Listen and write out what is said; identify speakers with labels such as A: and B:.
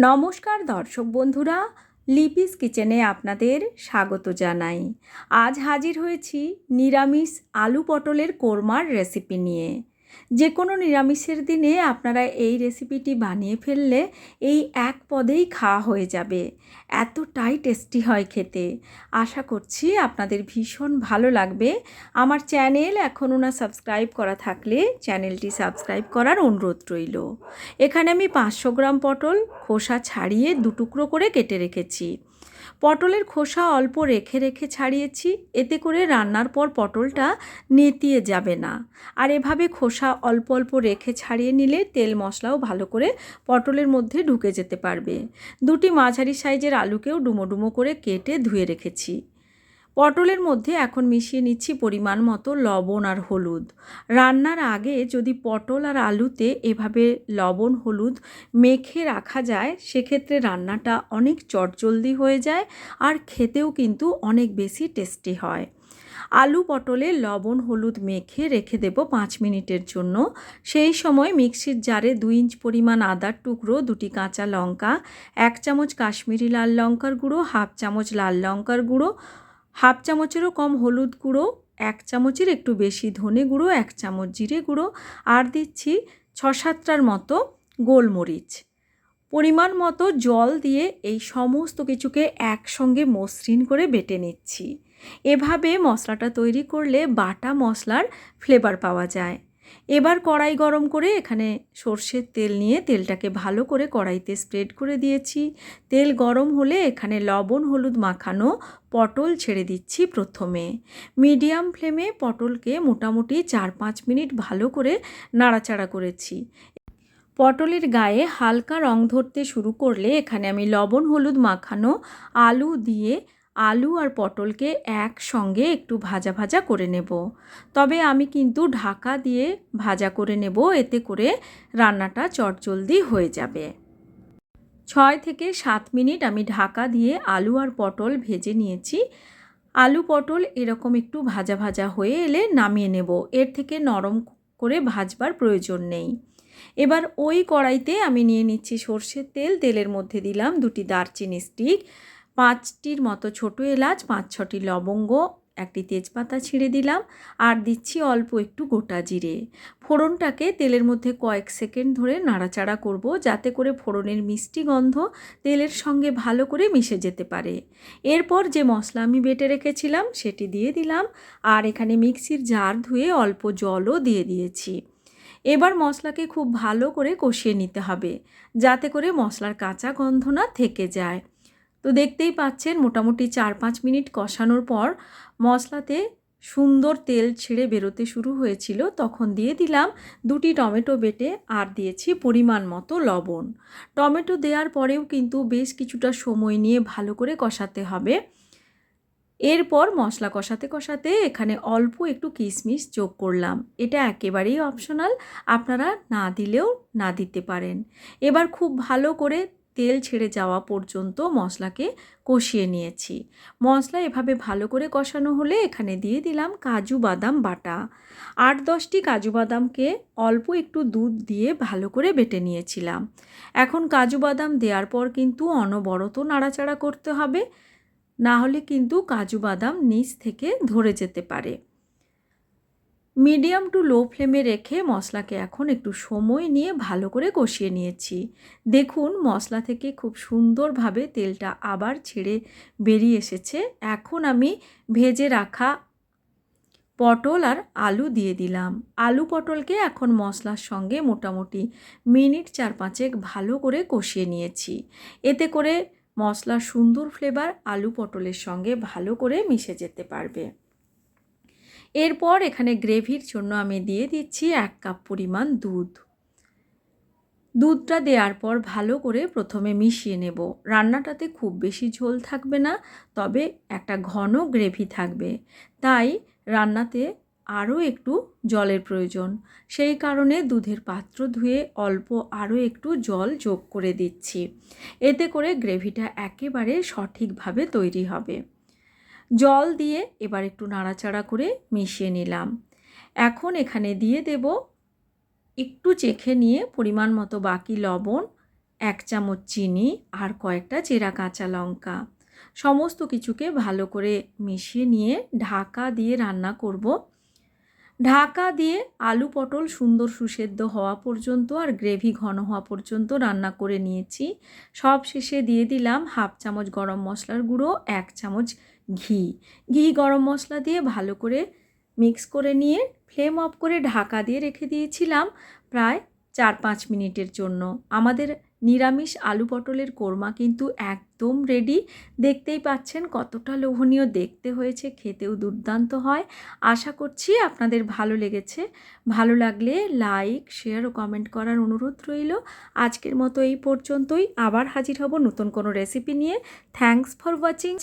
A: নমস্কার দর্শক বন্ধুরা, লিপিস কিচেনে আপনাদের স্বাগত জানাই। আজ হাজির হয়েছি নিরামিষ আলু পটলের কোরমার রেসিপি নিয়ে। যে কোনো নিরামিষের দিনে আপনারা এই রেসিপিটি বানিয়ে ফেললে এই এক পদেই খাওয়া হয়ে যাবে। এতটাই টেস্টি হয় খেতে। আশা করছি আপনাদের ভীষণ ভালো লাগবে। আমার চ্যানেল এখনও না সাবস্ক্রাইব করা থাকলে চ্যানেলটি সাবস্ক্রাইব করার অনুরোধ রইল। এখানে আমি পাঁচশো গ্রাম পটল খোসা ছাড়িয়ে দুটুকরো করে কেটে রেখেছি। পটলের খোসা অল্প রেখে রেখে ছাড়িয়েছি, এতে করে রান্নার পর পটলটা নেতিয়ে যাবে না। আর এভাবে খোসা অল্প অল্প রেখে ছাড়িয়ে নিলে তেল মশলাও ভালো করে পটলের মধ্যে ঢুকে যেতে পারবে। দুটি মাঝারি সাইজের আলুকেও ডুমো ডুমো করে কেটে ধুয়ে রেখেছি। পটলের মধ্যে এখন মিশিয়ে নিচ্ছি পরিমাণ মতো লবণ আর হলুদ। রান্নার আগে যদি পটল আর আলুতে এভাবে লবণ, হলুদ মেখে রাখা যায়, সেক্ষেত্রে রান্নাটা অনেক চটজলদি হয়ে যায় আর খেতেও কিন্তু অনেক বেশি টেস্টি হয়। আলু পটলে লবণ, হলুদ মেখে রেখে দেব পাঁচ মিনিটের জন্য। সেই সময় মিক্সির জারে দুই ইঞ্চ পরিমাণ আদার টুকরো, দুটি কাঁচা লঙ্কা, এক চামচ কাশ্মীরি লাল লঙ্কার গুঁড়ো, হাফ চামচ লাল লঙ্কার গুঁড়ো হাফ চামচেরও কম হলুদ গুঁড়ো, এক চামচের একটু বেশি ধনে গুঁড়ো, এক চামচ জিরে গুঁড়ো আর দিচ্ছি ছ সাতটার মতো গোলমরিচ। পরিমাণ মতো জল দিয়ে এই সমস্ত কিছুকে একসঙ্গে মসৃণ করে বেটে নিচ্ছি। এভাবে মশলাটা তৈরি করলে বাটা মশলার ফ্লেভার পাওয়া যায়। এবার কড়াই গরম করে এখানে সর্ষের তেল নিয়ে তেলটাকে ভালো করে কড়াইতে স্প্রেড করে দিয়েছি। তেল গরম হলে এখানে লবণ, হলুদ মাখানো পটল ছেড়ে দিচ্ছি প্রথমে। মিডিয়াম ফ্লেমে পটলকে মোটামুটি চার পাঁচ মিনিট ভালো করে নাড়াচাড়া করেছি। পটলের গায়ে হালকা রং ধরতে শুরু করলে এখানে আমি লবণ, হলুদ মাখানো আলু দিয়ে আলু আর পটলকে একসঙ্গে একটু ভাজা ভাজা করে নেব। তবে আমি কিন্তু ঢাকা দিয়ে ভাজা করে নেব, এতে করে রান্নাটা চটজলদি হয়ে যাবে। ছয় থেকে সাত মিনিট আমি ঢাকা দিয়ে আলু আর পটল ভেজে নিয়েছি। আলু পটল এরকম একটু ভাজা ভাজা হয়ে এলে নামিয়ে নেব। এর থেকে নরম করে ভাজবার প্রয়োজন নেই। এবার ওই কড়াইতে আমি নিয়ে নিচ্ছি সর্ষের তেল। তেলের মধ্যে দিলাম দুটি দারচিনি স্টিক পাঁচটির মতো ছোটো এলাচ, পাঁচ, ছটি লবঙ্গ, একটি তেজপাতা ছিঁড়ে দিলাম আর দিচ্ছি অল্প একটু গোটা জিরে। ফোড়নটাকে তেলের মধ্যে কয়েক সেকেন্ড ধরে নাড়াচাড়া করব যাতে করে ফোড়নের মিষ্টি গন্ধ তেলের সঙ্গে ভালো করে মিশে যেতে পারে। এরপর যে মশলা আমি বেটে রেখেছিলাম সেটি দিয়ে দিলাম আর এখানে মিক্সির জার ধুয়ে অল্প জলও দিয়ে দিয়েছি। এবার মশলাকে খুব ভালো করে কষিয়ে নিতে হবে যাতে করে মশলার কাঁচা গন্ধ না থেকে যায়। তো দেখতেই পাচ্ছেন মোটামুটি চার পাঁচ মিনিট কষানোর পর মশলাতে সুন্দর তেল ছেড়ে বেরোতে শুরু হয়েছিল। তখন দিয়ে দিলাম দুটি টমেটো বেটে আর দিয়েছি পরিমাণ মতো লবণ। টমেটো দেওয়ার পরেও কিন্তু বেশ কিছুটা সময় নিয়ে ভালো করে কষাতে হবে। এরপর মশলা কষাতে কষাতে এখানে অল্প একটু কিশমিশ যোগ করলাম। এটা একেবারেই অপশনাল আপনারা না দিলেও না দিতে পারেন। এবার খুব ভালো করে তেল ছেড়ে যাওয়া পর্যন্ত মশলাকে কষিয়ে নিয়েছি। মশলা এভাবে ভালো করে কষানো হলে এখানে দিয়ে দিলাম কাজু বাদাম বাটা। আট দশটি কাজু বাদামকে অল্প একটু দুধ দিয়ে ভালো করে বেটে নিয়েছিলাম। এখন কাজু বাদাম দেওয়ার পর কিন্তু অনবরত নাড়াচাড়া করতে হবে। না হলে কিন্তু কাজু বাদাম নিচ থেকে ধরে যেতে পারে। মিডিয়াম টু লো ফ্লেমে রেখে মশলাকে এখন একটু সময় নিয়ে ভালো করে কষিয়ে নিয়েছি। দেখুন, মশলা থেকে খুব সুন্দরভাবে তেলটা আবার ছেড়ে বেরিয়ে এসেছে। এখন আমি ভেজে রাখা পটল আর আলু দিয়ে দিলাম। আলু পটলকে এখন মশলার সঙ্গে মোটামুটি মিনিট চার পাঁচেক ভালো করে কষিয়ে নিয়েছি। এতে করে মশলার সুন্দর ফ্লেভার আলু পটলের সঙ্গে ভালো করে মিশে যেতে পারবে। এরপর এখানে গ্রেভির জন্য আমি দিয়ে দিচ্ছি এক কাপ পরিমাণ দুধ। দুধটা দেওয়ার পর ভালো করে প্রথমে মিশিয়ে নেব। রান্নাটাতে খুব বেশি ঝোল থাকবে না, তবে একটা ঘন গ্রেভি থাকবে। তাই রান্নাতে আরও একটু জলের প্রয়োজন। সেই কারণে দুধের পাত্র ধুয়ে অল্প আরও একটু জল যোগ করে দিচ্ছি। এতে করে গ্রেভিটা একেবারে সঠিকভাবে তৈরি হবে। জল দিয়ে এবার একটু নাড়াচাড়া করে মিশিয়ে নিলাম। এখন এখানে দিয়ে দেব একটু চেখে নিয়ে পরিমাণ মতো বাকি লবণ, এক চামচ চিনি আর কয়েকটা চেরা কাঁচা লঙ্কা। সমস্ত কিছুকে ভালো করে মিশিয়ে নিয়ে ঢাকা দিয়ে রান্না করব। ঢাকা দিয়ে আলু পটল সুন্দর সুসেদ্ধ হওয়া পর্যন্ত আর গ্রেভি ঘন হওয়া পর্যন্ত রান্না করে নিয়েছি। সব শেষে দিয়ে দিলাম হাফ চামচ গরম মশলার গুঁড়ো, এক চামচ ঘি। ঘি গরম মশলা দিয়ে ভালো করে মিক্স করে নিয়ে ফ্লেম অফ করে ঢাকা দিয়ে রেখে দিয়েছিলাম প্রায় চার পাঁচ মিনিটের জন্য। আমাদের নিরামিষ আলু পটলের কোরমা কিন্তু একদম রেডি দেখতেই পাচ্ছেন কতটা লোভনীয়, দেখতে হয়েছে, খেতেও দুর্দান্ত হয়। আশা করছি আপনাদের ভালো লেগেছে। ভালো লাগলে লাইক শেয়ার ও কমেন্ট করার অনুরোধ রইল। আজকের মতো এই পর্যন্তই। আবার হাজির হব নতুন কোনো রেসিপি নিয়ে। Thanks for watching